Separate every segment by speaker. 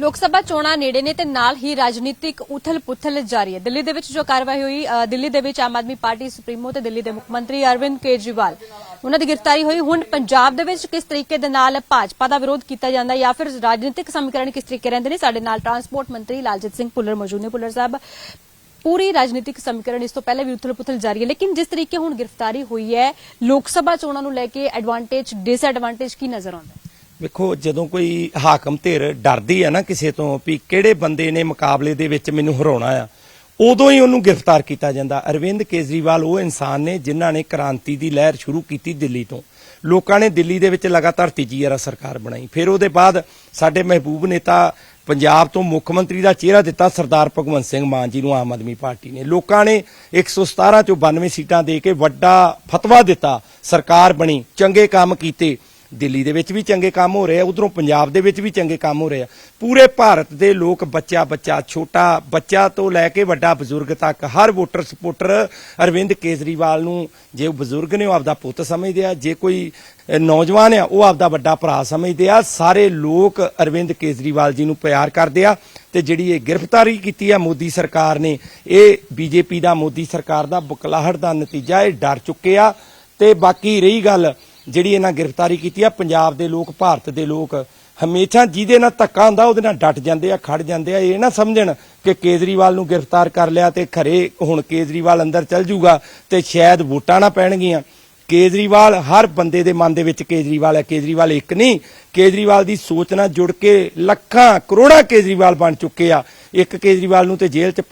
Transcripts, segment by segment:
Speaker 1: ਲੋਕ ਸਭਾ ਚੋਣਾਂ ਨੇੜੇ ਨੇ ਤੇ ਨਾਲ ਹੀ ਰਾਜਨੀਤਿਕ ਉਥਲ-ਪੁਥਲ ਜਾਰੀ ਹੈ। ਦਿੱਲੀ ਦੇ ਵਿੱਚ ਜੋ ਕਾਰਵਾਈ ਹੋਈ ਦਿੱਲੀ ਦੇ ਵਿੱਚ ਆਮ ਆਦਮੀ ਪਾਰਟੀ ਸੁਪਰੀਮੋ ਤੇ ਦਿੱਲੀ ਦੇ ਮੁੱਖ ਮੰਤਰੀ ਅਰਵਿੰਦ ਕੇਜਰੀਵਾਲ। ਉਹਨਾਂ ਦੀ ਗ੍ਰਿਫਤਾਰੀ ਹੋਈ। ਹੁਣ ਪੰਜਾਬ ਦੇ ਵਿੱਚ ਕਿਸ ਤਰੀਕੇ ਦੇ ਨਾਲ ਭਾਜਪਾ ਦਾ ਵਿਰੋਧ ਕੀਤਾ ਜਾਂਦਾ ਜਾਂ ਫਿਰ ਰਾਜਨੀਤਿਕ ਸਮੀਕਰਨ ਕਿਸ ਤਰੀਕੇ ਰਹਿੰਦੇ ਨੇ? ਸਾਡੇ ਨਾਲ ਟਰਾਂਸਪੋਰਟ ਮੰਤਰੀ ਲਾਲਜੀਤ ਸਿੰਘ ਭੁੱਲਰ ਮੌਜੂਦ ਨੇ। ਭੁੱਲਰ ਸਾਹਿਬ, ਪੂਰੀ ਰਾਜਨੀਤਿਕ ਸਮੀਕਰਨ ਇਸ ਤੋਂ ਪਹਿਲੇ ਵੀ ਉਥਲ-ਪੁਥਲ ਜਾਰੀ ਹੈ, ਲੇਕਿਨ ਜਿਸ ਤਰੀਕੇ ਹੁਣ ਗ੍ਰਿਫਤਾਰੀ ਹੋਈ ਹੈ, ਲੋਕ ਸਭਾ ਚੋਣਾਂ ਨੂੰ ਲੈ ਕੇ ਐਡਵਾਂਟੇਜ ਡਿਸਐਡਵਾਂਟੇਜ ਕੀ ਨਜ਼ਰ ਆਉਂਦਾ ਹੈ?
Speaker 2: ਵੇਖੋ, ਜਦੋਂ ਕੋਈ ਹਾਕਮ ਧਿਰ ਡਰਦੀ ਹੈ ਨਾ ਕਿਸੇ ਤੋਂ ਵੀ ਕਿਹੜੇ ਬੰਦੇ ਨੇ ਮੁਕਾਬਲੇ ਦੇ ਵਿੱਚ ਮੈਨੂੰ ਹਰਾਉਣਾ ਆ, ਉਦੋਂ ਹੀ ਉਹਨੂੰ ਗ੍ਰਿਫਤਾਰ ਕੀਤਾ ਜਾਂਦਾ। ਅਰਵਿੰਦ ਕੇਜਰੀਵਾਲ ਉਹ ਇਨਸਾਨ ਨੇ ਜਿਨ੍ਹਾਂ ਨੇ ਕ੍ਰਾਂਤੀ ਦੀ ਲਹਿਰ ਸ਼ੁਰੂ ਕੀਤੀ ਦਿੱਲੀ ਤੋਂ। ਲੋਕਾਂ ਨੇ ਦਿੱਲੀ ਦੇ ਵਿੱਚ ਲਗਾਤਾਰ ਤੀਜੀ ਵਾਰ ਸਰਕਾਰ ਬਣਾਈ। ਫਿਰ ਉਹਦੇ ਬਾਅਦ ਸਾਡੇ ਮਹਿਬੂਬ ਨੇਤਾ ਪੰਜਾਬ ਤੋਂ ਮੁੱਖ ਮੰਤਰੀ ਦਾ ਚਿਹਰਾ ਦਿੱਤਾ ਸਰਦਾਰ ਭਗਵੰਤ ਸਿੰਘ ਮਾਨ ਜੀ ਨੂੰ ਆਮ ਆਦਮੀ ਪਾਰਟੀ ਨੇ। ਲੋਕਾਂ ਨੇ 117 ਚੋਂ 92 ਸੀਟਾਂ ਦੇ ਕੇ ਵੱਡਾ ਫਤਵਾ ਦਿੱਤਾ। ਸਰਕਾਰ ਬਣੀ, ਚੰਗੇ ਕੰਮ ਕੀਤੇ। ਦਿੱਲੀ ਦੇ ਵਿੱਚ ਵੀ ਚੰਗੇ ਕੰਮ ਹੋ ਰਹੇ ਆ, ਉਧਰੋਂ ਪੰਜਾਬ ਦੇ ਵਿੱਚ ਵੀ ਚੰਗੇ ਕੰਮ ਹੋ ਰਹੇ ਆ। ਪੂਰੇ ਭਾਰਤ ਦੇ ਲੋਕ ਬੱਚਾ ਬੱਚਾ ਛੋਟਾ ਬੱਚਾ ਤੋਂ ਲੈ ਕੇ ਵੱਡਾ ਬਜ਼ੁਰਗ ਤੱਕ, ਹਰ ਵੋਟਰ ਸਪੋਰਟਰ ਅਰਵਿੰਦ ਕੇਜਰੀਵਾਲ ਨੂੰ ਜੇ ਉਹ ਬਜ਼ੁਰਗ ਨੇ, ਉਹ ਆਪਦਾ ਪੁੱਤ ਸਮਝਦੇ ਆ, ਜੇ ਕੋਈ ਨੌਜਵਾਨ ਆ, ਉਹ ਆਪਦਾ ਵੱਡਾ ਭਰਾ ਸਮਝਦੇ ਆ। ਸਾਰੇ ਲੋਕ ਅਰਵਿੰਦ ਕੇਜਰੀਵਾਲ ਜੀ ਨੂੰ ਪਿਆਰ ਕਰਦੇ ਆ ਤੇ ਜਿਹੜੀ ਇਹ ਗ੍ਰਿਫਤਾਰੀ ਕੀਤੀ ਆ ਮੋਦੀ ਸਰਕਾਰ ਨੇ, ਇਹ ਬੀਜੇਪੀ ਦਾ, ਮੋਦੀ ਸਰਕਾਰ ਦਾ ਬੁਕਲਾਹਟ ਦਾ ਨਤੀਜਾ, ਇਹ ਡਰ ਚੁੱਕੇ ਆ। ਤੇ ਬਾਕੀ ਰਹੀ ਗੱਲ ਜਿਹੜੀ ਇਹਨਾਂ ਗ੍ਰਿਫਤਾਰੀ ਕੀਤੀ ਆ, ਪੰਜਾਬ ਦੇ ਲੋਕ, ਭਾਰਤ ਦੇ ਲੋਕ, ਹਮੇਸ਼ਾ ਜਿਹਦੇ ਨਾਲ ਧੱਕਾ ਹੁੰਦਾ, ਉਹਦੇ ਨਾਲ ਡਟ ਜਾਂਦੇ ਆ, ਖੜ ਜਾਂਦੇ ਆ। ਇਹ ਨਾ ਸਮਝਣ ਕਿ ਕੇਜਰੀਵਾਲ ਨੂੰ ਗ੍ਰਿਫਤਾਰ ਕਰ ਲਿਆ ਤੇ ਖਰੇ ਹੁਣ ਕੇਜਰੀਵਾਲ ਅੰਦਰ ਚੱਲ ਜੂਗਾ ਤੇ ਸ਼ਾਇਦ ਵੋਟਾਂ ਨਾ ਪੈਣਗੀਆਂ। ਕੇਜਰੀਵਾਲ, ਹਰ ਬੰਦੇ ਦੇ ਮਨ ਦੇ ਵਿੱਚ ਕੇਜਰੀਵਾਲ ਹੈ। ਕੇਜਰੀਵਾਲ ਇੱਕ ਨਹੀਂ, ਕੇਜਰੀਵਾਲ ਦੀ ਸੋਚ ਨਾਲ ਜੁੜ ਕੇ ਲੱਖਾਂ, ਕਰੋੜਾਂ ਕੇਜਰੀਵਾਲ ਬਣ ਚੁੱਕੇ ਆ। ਇੱਕ ਕੇਜਰੀਵਾਲ ਨੂੰ ਤੇ ਜੇਲ੍ਹ 'ਚ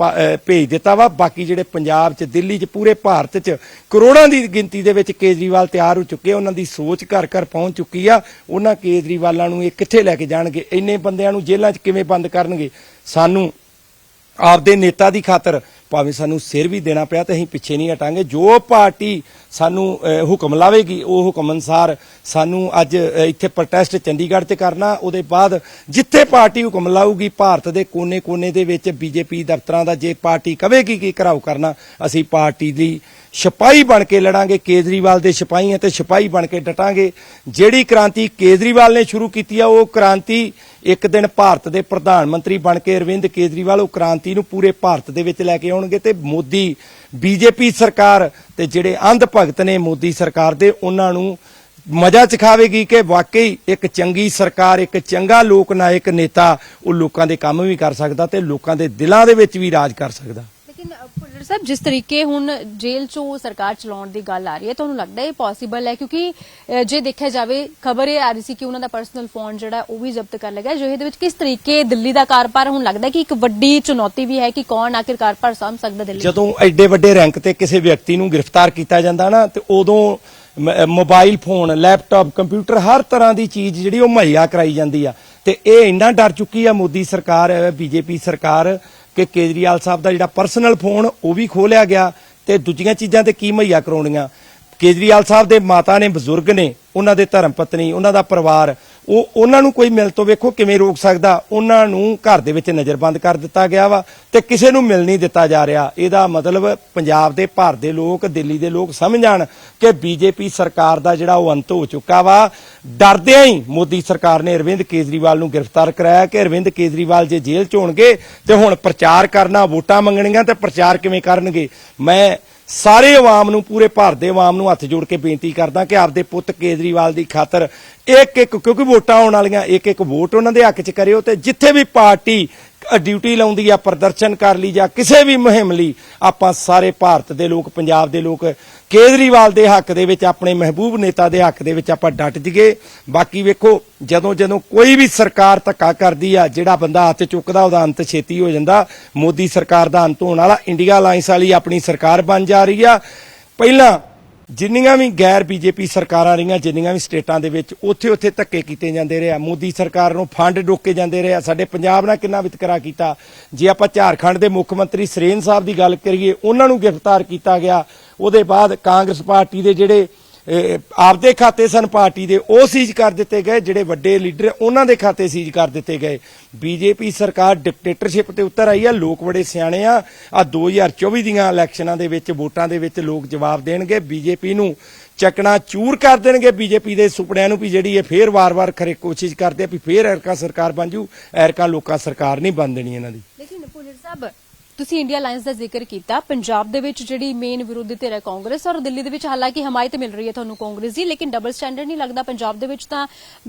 Speaker 2: ਭੇਜ ਦਿੱਤਾ ਵਾ। ਬਾਕੀ ਜਿਹੜੇ ਪੰਜਾਬ 'ਚ, ਦਿੱਲੀ 'ਚ, ਪੂਰੇ ਭਾਰਤ 'ਚ ਕਰੋੜਾਂ ਦੀ ਗਿਣਤੀ ਦੇ ਵਿੱਚ ਕੇਜਰੀਵਾਲ ਤਿਆਰ ਹੋ ਚੁੱਕੇ ਆ। ਉਹਨਾਂ ਦੀ ਸੋਚ ਘਰ ਘਰ ਪਹੁੰਚ ਚੁੱਕੀ ਆ। ਉਹਨਾਂ ਕੇਜਰੀਵਾਲਾਂ ਨੂੰ ਇਹ ਕਿੱਥੇ ਲੈ ਕੇ ਜਾਣਗੇ? ਇੰਨੇ ਬੰਦਿਆਂ ਨੂੰ ਜੇਲ੍ਹਾਂ 'ਚ ਕਿਵੇਂ ਬੰਦ ਕਰਨਗੇ? ਸਾਨੂੰ ਆਪਦੇ ਨੇਤਾ ਦੀ ਖਾਤਰ ਭਾਵੇਂ ਸਾਨੂੰ ਸਿਰ ਵੀ ਦੇਣਾ ਪਿਆ ਤੇ ਅਸੀਂ ਪਿੱਛੇ ਨਹੀਂ ਹਟਾਂਗੇ। ਜੋ ਪਾਰਟੀ ਸਾਨੂੰ ਹੁਕਮ ਲਾਵੇਗੀ, ਉਹ ਹੁਕਮ ਅਨਸਾਰ ਸਾਨੂੰ ਅੱਜ ਇੱਥੇ ਪ੍ਰੋਟੈਸਟ ਚੰਡੀਗੜ੍ਹ 'ਚ ਕਰਨਾ, ਉਹਦੇ ਬਾਅਦ ਜਿੱਥੇ ਪਾਰਟੀ ਹੁਕਮ ਲਾਊਗੀ, ਭਾਰਤ ਦੇ ਕੋਨੇ-ਕੋਨੇ ਦੇ ਵਿੱਚ ਬੀਜੇਪੀ ਦਫ਼ਤਰਾਂ ਦਾ ਜੇ ਪਾਰਟੀ ਕਵੇਗੀ ਕਿ ਘਰਾਓ ਕਰਨਾ, ਅਸੀਂ ਪਾਰਟੀ ਦੀ ਸਿਪਾਹੀ ਬਣ ਕੇ ਲੜਾਂਗੇ, ਕੇਜਰੀਵਾਲ ਦੇ ਸਿਪਾਹੀ ਹਾਂ ਤੇ ਸਿਪਾਹੀ ਬਣ ਕੇ ਡਟਾਂਗੇ। ਜਿਹੜੀ ਕ੍ਰਾਂਤੀ ਕੇਜਰੀਵਾਲ ਨੇ ਸ਼ੁਰੂ ਕੀਤੀ ਆ, ਉਹ ਕ੍ਰਾਂਤੀ ਇੱਕ ਦਿਨ ਭਾਰਤ ਦੇ ਪ੍ਰਧਾਨ ਮੰਤਰੀ ਬਣ ਕੇ ਅਰਵਿੰਦ ਕੇਜਰੀਵਾਲ, ਉਹ ਕ੍ਰਾਂਤੀ ਨੂੰ ਪੂਰੇ ਭਾਰਤ ਦੇ ਵਿੱਚ ਲੈ ਕੇ ਆਉਣਗੇ ਤੇ ਮੋਦੀ, ਬੀਜੇਪੀ ਸਰਕਾਰ ਤੇ ਜਿਹੜੇ ਅੰਧ ਭਗਤ ਨੇ ਮੋਦੀ ਸਰਕਾਰ ਦੇ, ਉਹਨਾਂ ਨੂੰ ਮਜ਼ਾ ਚਖਾਵੇਗੀ ਕਿ ਵਾਕਈ ਇੱਕ ਚੰਗੀ ਸਰਕਾਰ, ਇੱਕ ਚੰਗਾ ਲੋਕ ਨਾਇਕ ਨੇਤਾ ਉਹ ਲੋਕਾਂ ਦੇ ਕੰਮ ਵੀ ਕਰ ਸਕਦਾ ਤੇ ਲੋਕਾਂ ਦੇ ਦਿਲਾਂ ਦੇ ਵਿੱਚ ਵੀ ਰਾਜ ਕਰ ਸਕਦਾ।
Speaker 1: ਲੇਕਿਨ ਅ, ਭੁੱਲਰ ਸਾਹਿਬ ਜਿਸ ਤਰੀਕੇ ਹੁਣ ਜੇਲ੍ਹ ਚੋਂ ਸਰਕਾਰ ਚਲਾਉਣ ਦੀ ਗੱਲ ਆ ਰਹੀ ਹੈ ਤੁਹਾਨੂੰ ਲੱਗਦਾ ਇਹ ਪੋਸੀਬਲ ਹੈ? ਕਿਉਂਕਿ ਜੇ ਦੇਖਿਆ ਜਾਵੇ ਖਬਰ ਇਹ ਆ ਰਹੀ ਸੀ ਕਿ ਉਹਨਾਂ ਦਾ ਪਰਸਨਲ ਫੋਨ ਜਿਹੜਾ ਉਹ ਵੀ ਜ਼ਬਤ ਕਰ ਲਿਆ ਗਿਆ ਵਿੱਚ ਕਿਸ ਤਰੀਕੇ ਦਿੱਲੀ ਦਾ ਕਾਰਪਾਰ ਹੁਣ ਲੱਗਦਾ ਕਿ ਇੱਕ ਵੱਡੀ ਚੁਣੌਤੀ ਵੀ ਹੈ ਕਿ ਕੌਣ ਆਖਿਰ ਕਾਰਪਾਰ ਸਾਂਭ ਸਕਦਾ ਦਿੱਲੀ?
Speaker 2: ਜਦੋਂ ਐਡੇ ਵੱਡੇ ਰੈਂਕ ਤੇ ਕਿਸੇ ਵਿਅਕਤੀ ਨੂੰ ਗ੍ਰਿਫਤਾਰ ਕੀਤਾ ਜਾਂਦਾ ਨਾ ਤੇ ਉਦੋਂ ਮ- ਮੋਬਾਈਲ ਫੋਨ ਲੈਪਟਾਪ ਕੰਪਿਊਟਰ ਹਰ ਤਰ੍ਹਾਂ ਦੀ ਚੀਜ਼ ਜਿਹੜੀ ਉਹ ਮੁਹੱਈਆ ਕਰਾਈ ਜਾਂਦੀ ਆ। ਤੇ ਇਹ ਇੰਨਾ ਡਰ ਚੁੱਕੀ ਆ ਮੋਦੀ ਸਰਕਾਰ ਬੀਜੇਪੀ ਸਰਕਾਰ ਕਿ ਕੇਜਰੀਵਾਲ ਸਾਹਿਬ ਦਾ ਜਿਹੜਾ ਪਰਸਨਲ ਫੋਨ, ਉਹ ਵੀ ਖੋਲਿਆ ਗਿਆ ਤੇ ਦੂਜੀਆਂ ਚੀਜ਼ਾਂ ਤੇ ਕੀ ਮੁਹੱਈਆ ਕਰਾਉਣੀਆਂ? ਕੇਜਰੀਵਾਲ ਸਾਹਿਬ ਦੇ ਮਾਤਾ ਨੇ, ਬਜ਼ੁਰਗ ਨੇ, ਉਹਨਾਂ ਦੇ ਧਰਮ ਪਤਨੀ, ਉਹਨਾਂ ਦਾ ਪਰਿਵਾਰ ਉਹ ਉਹਨਾਂ ਨੂੰ ਕੋਈ ਮਿਲ ਤੋਂ ਵੇਖੋ ਕਿਵੇਂ ਰੋਕ ਸਕਦਾ। ਉਹਨਾਂ ਨੂੰ ਘਰ ਦੇ ਵਿੱਚ ਨਜ਼ਰਬੰਦ ਕਰ ਦਿੱਤਾ ਗਿਆ ਵਾ ਤੇ ਕਿਸੇ ਨੂੰ ਮਿਲ ਨਹੀਂ ਦਿੱਤਾ ਜਾ ਰਿਹਾ। ਇਹਦਾ ਮਤਲਬ ਪੰਜਾਬ ਦੇ ਭਾਰਤ ਦੇ ਲੋਕ, ਦਿੱਲੀ ਦੇ ਲੋਕ ਸਮਝ ਜਾਣ ਕਿ ਬੀਜੇਪੀ ਸਰਕਾਰ ਦਾ ਜਿਹੜਾ ਉਹ ਅੰਤ ਹੋ ਚੁੱਕਾ ਵਾ। ਡਰਦਿਆਂ ਹੀ ਮੋਦੀ ਸਰਕਾਰ ਨੇ ਅਰਵਿੰਦ ਕੇਜਰੀਵਾਲ ਨੂੰ ਗ੍ਰਿਫਤਾਰ ਕਰਾਇਆ ਕਿ ਅਰਵਿੰਦ ਕੇਜਰੀਵਾਲ ਜੇ ਜੇਲ੍ਹ ਚ ਹੋਣਗੇ ਤੇ ਹੁਣ ਪ੍ਰਚਾਰ ਕਰਨਾ, ਵੋਟਾਂ ਮੰਗਣੀਆਂ ਤੇ ਪ੍ਰਚਾਰ ਕਿਵੇਂ ਕਰਨਗੇ? ਮੈਂ ਸਾਰੇ ਆਵਾਮ ਨੂੰ, ਪੂਰੇ ਭਾਰਤ ਦੇ ਆਵਾਮ ਨੂੰ ਹੱਥ ਜੋੜ ਕੇ ਬੇਨਤੀ ਕਰਦਾ ਕਿ ਆਪਦੇ ਪੁੱਤ ਕੇਜਰੀਵਾਲ ਦੀ ਖਾਤਰ ਇੱਕ ਇੱਕ ਕਿਉਂਕਿ ਵੋਟਾਂ ਆਉਣ ਵਾਲੀਆਂ ਇੱਕ ਇੱਕ ਵੋਟ ਉਹਨਾਂ ਦੇ ਹੱਕ 'ਚ ਕਰਿਓ ਤੇ ਜਿੱਥੇ ਵੀ ਪਾਰਟੀ ਡਿਊਟੀ ਲਾਉਂਦੀ ਆ, ਪ੍ਰਦਰਸ਼ਨ ਕਰ ਲਈ ਜਾਂ ਕਿਸੇ ਵੀ ਮੁਹਿੰਮ ਲਈ, ਆਪਾਂ ਸਾਰੇ ਭਾਰਤ ਦੇ ਲੋਕ, ਪੰਜਾਬ ਦੇ ਲੋਕ ਕੇਜਰੀਵਾਲ ਦੇ ਹੱਕ ਦੇ ਵਿੱਚ, ਆਪਣੇ ਮਹਿਬੂਬ ਨੇਤਾ ਦੇ ਹੱਕ ਦੇ ਵਿੱਚ ਆਪਾਂ ਡਟ ਜੀਏ ਬਾਕੀ ਵੇਖੋ, ਜਦੋਂ ਜਦੋਂ ਕੋਈ ਵੀ ਸਰਕਾਰ ਧੱਕਾ ਕਰਦੀ ਆ, ਜਿਹੜਾ ਬੰਦਾ ਹੱਥ ਚੁੱਕਦਾ, ਉਹਦਾ ਅੰਤ ਛੇਤੀ ਹੋ ਜਾਂਦਾ। ਮੋਦੀ ਸਰਕਾਰ ਦਾ ਅੰਤ ਹੋਣ ਵਾਲਾ ਇੰਡੀਆ ਅਲਾਈਅੰਸ ਵਾਲੀ ਆਪਣੀ ਸਰਕਾਰ ਬਣ ਜਾ ਰਹੀ ਆ। ਪਹਿਲਾਂ ਜਿੰਨੀਆਂ ਵੀ ਗੈਰ ਬੀਜੇਪੀ ਸਰਕਾਰਾਂ ਰਹੀਆਂ, ਜਿੰਨੀਆਂ ਵੀ ਸਟੇਟਾਂ ਦੇ ਵਿੱਚ ਉੱਥੇ ਉੱਥੇ ਧੱਕੇ ਕੀਤੇ ਜਾਂਦੇ ਰਹੇ ਆ। ਮੋਦੀ ਸਰਕਾਰ ਨੂੰ ਫੰਡ ਡੋਕੇ ਜਾਂਦੇ ਰਹੇ ਆ। ਸਾਡੇ ਪੰਜਾਬ ਨਾਲ ਕਿੰਨਾ ਵਿਤਕਰਾ ਕੀਤਾ। ਜੇ ਆਪਾਂ ਝਾਰਖੰਡ ਦੇ ਮੁੱਖ ਮੰਤਰੀ ਸਰੇਨ ਸਾਹਿਬ ਦੀ ਗੱਲ ਕਰੀਏ, ਉਹਨਾਂ ਨੂੰ ਗ੍ਰਿਫਤਾਰ ਕੀਤਾ ਗਿਆ। ਉਹਦੇ ਬਾਅਦ ਕਾਂਗਰਸ ਪਾਰਟੀ ਦੇ ਜਿਹੜੇ ਆਪਦੇ ਖਾਤੇ ਸਨ ਪਾਰਟੀ ਦੇ, ਉਹ ਸੀਜ਼ ਕਰ ਦਿੱਤੇ ਗਏ, ਜਿਹੜੇ ਵੱਡੇ ਲੀਡਰ ਉਹਨਾਂ ਦੇ ਖਾਤੇ ਸੀਜ਼ ਕਰ ਦਿੱਤੇ ਗਏ। ਬੀਜੇਪੀ ਸਰਕਾਰ ਡਿਕਟੇਟਰਸ਼ਿਪ ਤੇ ਉਤਰ ਆਈ ਆ, ਲੋਕ ਬੜੇ ਸਿਆਣੇ ਆ। ਆ 2024 ਦੀਆਂ ਇਲੈਕਸ਼ਨਾਂ ਦੇ ਵਿੱਚ ਵੋਟਾਂ ਦੇ ਵਿੱਚ ਲੋਕ ਜਵਾਬ ਦੇਣਗੇ। ਬੀਜੇਪੀ ਨੂੰ ਚੱਕਣਾ ਚੂਰ ਕਰ ਦੇਣਗੇ ਬੀਜੇਪੀ ਦੇ ਸੁਪਨਿਆਂ ਨੂੰ ਵੀ ਜਿਹੜੀ ਇਹ ਫੇਰ ਵਾਰ-ਵਾਰ ਖਰੇ ਕੋਸ਼ਿਸ਼ ਕਰਦੇ ਆ ਵੀ ਫੇਰ ਐਰਕਾ ਸਰਕਾਰ ਬਣ ਜੂ। ਐਰਕਾ ਲੋਕਾਂ ਸਰਕਾਰ ਨਹੀਂ ਬਣ ਦੇਣੀ ਇਹਨਾਂ ਦੀ।
Speaker 1: ਲੇਕਿਨ ਪੁਲਿਸ ਸਾਹਿਬ ਤੁਸੀਂ ਇੰਡੀਆ ਅਲਾਈਅੰਸ ਦਾ ਜ਼ਿਕਰ ਕੀਤਾ, ਪੰਜਾਬ ਦੇ ਵਿੱਚ ਜਿਹੜੀ ਮੇਨ ਵਿਰੋਧੀ ਧਿਰ ਹੈ ਕਾਂਗਰਸ ਔਰ ਦਿੱਲੀ ਦੇ ਵਿੱਚ ਹਾਲਾਂਕਿ ਹਮਾਇਤ ਮਿਲ ਰਹੀ ਹੈ ਤੁਹਾਨੂੰ ਕਾਂਗਰਸ ਦੀ, ਲੇਕਿਨ ਡਬਲ ਸਟੈਂਡਰਡ ਨਹੀਂ ਲੱਗਦਾ। ਪੰਜਾਬ ਦੇ ਵਿੱਚ ਤਾਂ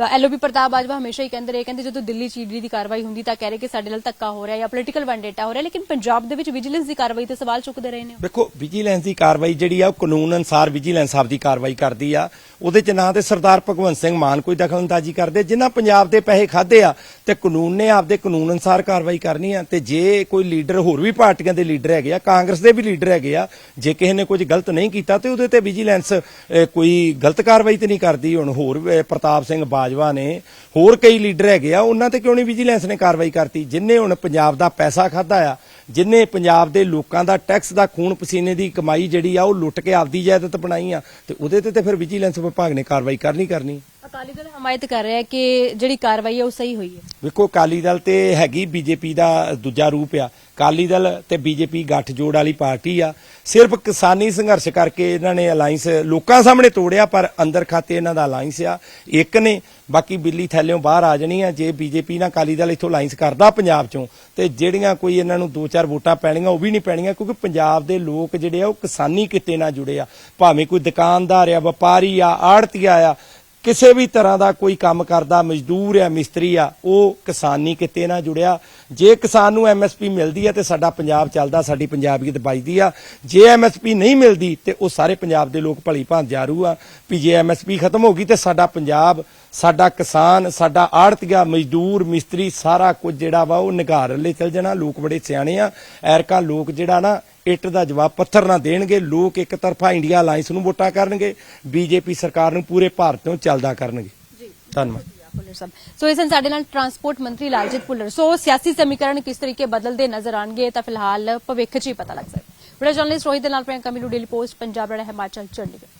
Speaker 1: ਐਲਓਪੀ ਪ੍ਰਤਾਪ ਬਾਜਵਾ ਹਮੇਸ਼ਾ ਹੀ ਕਹਿੰਦੇ ਰਹੇ, ਕਹਿੰਦੇ ਜਦੋਂ ਦਿੱਲੀ ਚੀੜੀ ਦੀ ਕਾਰਵਾਈ ਹੁੰਦੀ ਤਾਂ ਕਹਿ ਰਹੇ ਕਿ ਸਾਡੇ ਨਾਲ ਧੱਕਾ ਹੋ ਰਿਹਾ ਜਾਂ ਪੋਲੀਟੀਕਲ ਵੈਂਡੇਟਾ ਹੋ ਰਿਹਾ, ਲੇਕਿਨ ਪੰਜਾਬ ਦੇ ਵਿੱਚ ਵਿਜੀਲੈਂਸ ਦੀ ਕਾਰਵਾਈ ਤੇ ਸਵਾਲ ਚੁੱਕਦੇ ਰਹੇ ਨੇ।
Speaker 2: ਦੇਖੋ ਵਿਜੀਲੈਂਸ ਦੀ ਕਾਰਵਾਈ ਜਿਹੜੀ ਆ, ਉਹ ਕਾਨੂੰਨ ਅਨਸਾਰ ਵਿਜੀਲੈਂਸ ਆਪਦੀ ਕਾਰਵਾਈ ਕਰਦੀ ਆ। ਉਹਦੇ ਚ ਨਾ ਤੇ ਸਰਦਾਰ ਭਗਵੰਤ ਸਿੰਘ ਮਾਨ ਕੋਈ ਦਖਲਅੰਦਾਜ਼ੀ ਕਰਦੇ, ਜਿਨ੍ਹਾਂ ਪੰਜਾਬ ਦੇ ਪੈਸੇ ਖਾਦੇ ਆ, ਤੇ ਕਾਨੂੰਨ ਨੇ ਆਪਦੇ ਕਾਨੂੰਨ ਅਨਸਾਰ ਕਾਰਵਾਈ ਕਰਨੀ ਆ, ਤੇ ਜੇ ਕੋਈ ਲੀਡਰ ਹੋਰ ਵੀ ਪਾਰਟੀਆਂ ਦੇ ਲੀਡਰ ਹੈਗੇ ਆ, ਕਾਂਗਰਸ ਦੇ ਵੀ ਲੀਡਰ ਹੈਗੇ ਆ। ਜੇ ਕਿਸੇ ਨੇ ਕੁਝ ਗਲਤ ਨਹੀਂ ਕੀਤਾ ਤੇ ਉਹਦੇ ਤੇ ਵਿਜੀਲੈਂਸ ਕੋਈ ਗਲਤ ਕਾਰਵਾਈ ਤੇ ਨਹੀਂ ਕਰਦੀ। ਹੁਣ ਹੋਰ ਪ੍ਰਤਾਪ ਸਿੰਘ ਬਾਜਵਾ ਨੇ ਹੋਰ ਕਈ ਲੀਡਰ ਹੈਗੇ ਆ, ਉਹਨਾਂ ਤੇ ਕਿਉਂ ਨਹੀਂ ਵਿਜੀਲੈਂਸ ਨੇ ਕਾਰਵਾਈ ਕਰਤੀ? ਜਿਨ੍ਹਾਂ ਹੁਣ ਪੰਜਾਬ ਦਾ ਪੈਸਾ ਖਾਦਾ ਆ, ਜਿਨੇ ਪੰਜਾਬ ਦੇ ਲੋਕਾਂ ਦਾ ਟੈਕਸ ਦਾ ਖੂਨ ਪਸੀਨੇ ਦੀ ਕਮਾਈ ਜਿਹੜੀ ਆ, ਉਹ ਲੁੱਟ ਕੇ ਆਪਦੀ ਜਾਇਦਾਦ ਬਣਾਈ ਆ, ਤੇ ਉਹਦੇ ਤੇ ਤੇ ਫਿਰ ਵਿਜੀਲੈਂਸ ਵਿਭਾਗ ਨੇ ਕਾਰਵਾਈ ਕਰਨੀ ਕਰਨੀ।
Speaker 1: ਅਕਾਲੀ ਦਲ ਹਮਾਇਤ ਕਰ ਰਿਹਾ ਹੈ ਕਿ ਜਿਹੜੀ ਕਾਰਵਾਈ ਹੈ ਉਹ ਸਹੀ ਹੋਈ ਹੈ।
Speaker 2: ਵੇਖੋ, ਅਕਾਲੀ ਦਲ ਤੇ ਹੈਗੀ ਬੀਜੇਪੀ ਦਾ ਦੂਜਾ ਰੂਪ ਆ। ਅਕਾਲੀ ਦਲ ਤੇ ਬੀਜੇਪੀ ਗੱਠਜੋੜ ਵਾਲੀ ਪਾਰਟੀ ਆ। ਸਿਰਫ ਕਿਸਾਨੀ ਸੰਘਰਸ਼ ਕਰਕੇ ਇਹਨਾਂ ਨੇ ਅਲਾਈਅੰਸ ਲੋਕਾਂ ਸਾਹਮਣੇ ਤੋੜਿਆ, ਪਰ ਅੰਦਰ ਖਾਤੇ ਇਹਨਾਂ ਦਾ ਅਲਾਈਅੰਸ ਆ। ਇੱਕ ਨੇ, ਬਾਕੀ ਬਿੱਲੀ ਥੱਲਿਓਂ ਬਾਹਰ ਆ ਜਾਣੀ ਆ। ਜੇ ਬੀਜੇਪੀ ਨਾਲ ਅਕਾਲੀ ਦਲ ਇੱਥੋਂ ਅਲਾਈਅੰਸ ਕਰਦਾ ਪੰਜਾਬ ਚੋਂ, ਤੇ ਜਿਹੜੀਆਂ ਕੋਈ ਇਹਨਾਂ ਨੂੰ ਦੋ ਚਾਰ ਵੋਟਾਂ ਪੈਣੀਆਂ, ਉਹ ਵੀ ਨਹੀਂ ਪੈਣੀਆਂ, ਕਿਉਂਕਿ ਪੰਜਾਬ ਦੇ ਲੋਕ ਜਿਹੜੇ ਆ, ਉਹ ਕਿਸਾਨੀ ਕਿੱਤੇ ਨਾਲ ਜੁੜੇ ਆ। ਭਾਵੇਂ ਕੋਈ ਦੁਕਾਨਦਾਰ ਆ, ਵਪਾਰੀ ਆ ਆੜਤੀਆ ਆ ਕਿਸੇ ਵੀ ਤਰ੍ਹਾਂ ਦਾ ਕੋਈ ਕੰਮ ਕਰਦਾ, ਮਜ਼ਦੂਰ ਆ, ਮਿਸਤਰੀ ਆ, ਉਹ ਕਿਸਾਨੀ ਕਿੱਤੇ ਨਾਲ ਜੁੜਿਆ। ਜੇ ਕਿਸਾਨ ਨੂੰ ਐਮਐਸਪੀ ਮਿਲਦੀ ਹੈ ਤੇ ਸਾਡਾ ਪੰਜਾਬ ਚੱਲਦਾ, ਸਾਡੀ ਪੰਜਾਬੀਅਤ ਬਚਦੀ ਆ। ਜੇ ਐਮਐਸਪੀ ਨਹੀਂ ਮਿਲਦੀ ਤੇ ਉਹ ਸਾਰੇ ਪੰਜਾਬ ਦੇ ਲੋਕ ਭਲੀ ਭਾਂਤ ਜਾਰੂ ਆ। ਵੀ ਜੇ ਐਮਐਸਪੀ ਖਤਮ ਹੋ ਗਈ ਤੇ ਸਾਡਾ ਪੰਜਾਬ, ਸਾਡਾ ਕਿਸਾਨ, ਸਾਡਾ ਆੜਤੀਆ, ਮਜ਼ਦੂਰ, ਮਿਸਤਰੀ ਸਾਰਾ ਕੁਝ ਜਿਹੜਾ ਵਾ ਉਹ ਨਿਗਾਰ ਲੈ ਚਲ ਜਾਣਾ। ਲੋਕ ਬੜੇ ਸਿਆਣੇ ਆ। ਐਰਕਾ ਲੋਕ ਜਿਹੜਾ ਨਾ ਇੱਟ ਦਾ ਜਵਾਬ ਪੱਥਰ ਨਾ ਦੇਣਗੇ ਲੋਕ ਇੱਕ ਤਰਫਾ ਇੰਡੀਆ ਅਲਾਈਅੰਸ ਨੂੰ ਵੋਟਾਂ ਕਰਨਗੇ ਬੀਜੇਪੀ ਸਰਕਾਰ ਨੂੰ ਪੂਰੇ ਭਾਰਤ ਤੋਂ ਚੱਲਦਾ ਕਰਨਗੇ। ਧੰਨਵਾਦ।
Speaker 1: ਭੁੱਲਰ ਸਾਹਿਬ। ਸੋ ਇਸ ਸਾਡੇ ਨਾਲ ਟਰਾਂਸਪੋਰਟ ਮੰਤਰੀ ਲਾਲਜੀਤ ਭੁੱਲਰ। ਸੋ ਸਿਆਸੀ ਸਮੀਕਰਨ ਕਿਸ ਤਰੀਕੇ ਬਦਲਦੇ ਨਜ਼ਰ ਆਣਗੇ ਤਾਂ ਫਿਲਹਾਲ ਭਵਿੱਖ 'ਚ ਹੀ ਪਤਾ ਲੱਗ ਸਕਦਾ ਵੀਡੀਓ ਜਰਨਲਿਸਟ ਰੋਹਿਤ ਦੇ ਨਾਲ ਪ੍ਰਿਯੰਕਾ ਮਿਲੂ ਡੇਲੀ ਪੋਸਟ ਪੰਜਾਬ ਰੜਾ ਹਿਮਾਚਲ ਚੰਡੀਗੜ੍ਹ